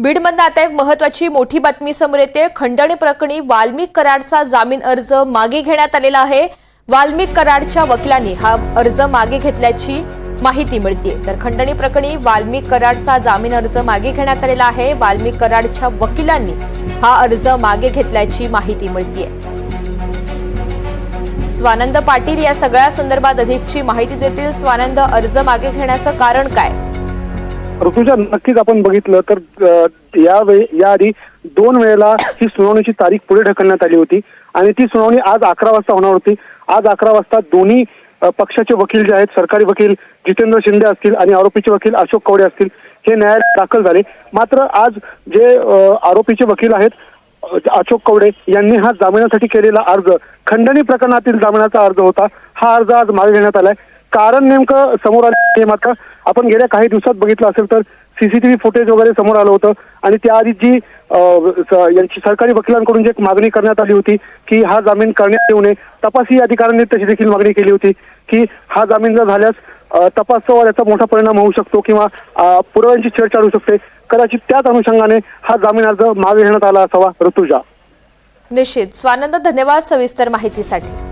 बीडमधनं आता एक महत्वाची मोठी बातमी समोर येते. खंडणी प्रकरणी वाल्मिक कराडचा जामीन अर्ज मागे घेण्यात आलेला आहे. वाल्मिक कराडच्या वकिलांनी हा अर्ज मागे घेतल्याची माहिती मिळते तर खंडणी प्रकरणी वाल्मिक कराडचा जामीन अर्ज मागे घेण्यात आलेला आहे. वाल्मिक कराडच्या वकिलांनी हा अर्ज मागे घेतल्याची माहिती मिळते स्वानंद पाटील या सगळ्या संदर्भात अधिकची माहिती देतील. स्वानंद अर्ज मागे घेण्याचं कारण काय? ऋतुजा नक्कीच आपण बघितलं तर या वेळी याआधी दोन वेळेला ही सुनावणीची तारीख पुढे ढकलण्यात आली होती. आणि ती सुनावणी आज अकरा वाजता होणार होती. आज अकरा वाजता दोन्ही पक्षाचे वकील जे आहेत सरकारी वकील जितेंद्र शिंदे असतील आणि आरोपीचे वकील अशोक कवडे असतील हे न्यायालयात दाखल झाले. मात्र आज जे आरोपीचे वकील आहेत अशोक कवडे यांनी हा जामिनासाठी केलेला अर्ज खंडणी प्रकरणातील जामिनाचा अर्ज होता. हा अर्ज आज मागे घेण्यात आलाय. कारण नेमकं समोर आले मात्र आपण गेल्या काही दिवसात बघितलं असेल तर सीसीटीव्ही फुटेज वगैरे समोर आलं होतं. आणि त्याआधी जी यांची सरकारी वकिलांकडून जी एक मागणी करण्यात आली होती की हा जामीन करण्यात येऊ नये. तपासी अधिकाऱ्यांनी तशी देखील मागणी केली होती की हा जामीन जर झाल्यास तपासावर याचा मोठा परिणाम होऊ शकतो किंवा पुराव्यांची छेडछाड होऊ शकते. कदाचित त्याच अनुषंगाने हा जामीन अर्ज मागे घेण्यात आला असावा. ऋतुजा. निश्चित. स्वानंद धन्यवाद सविस्तर माहितीसाठी.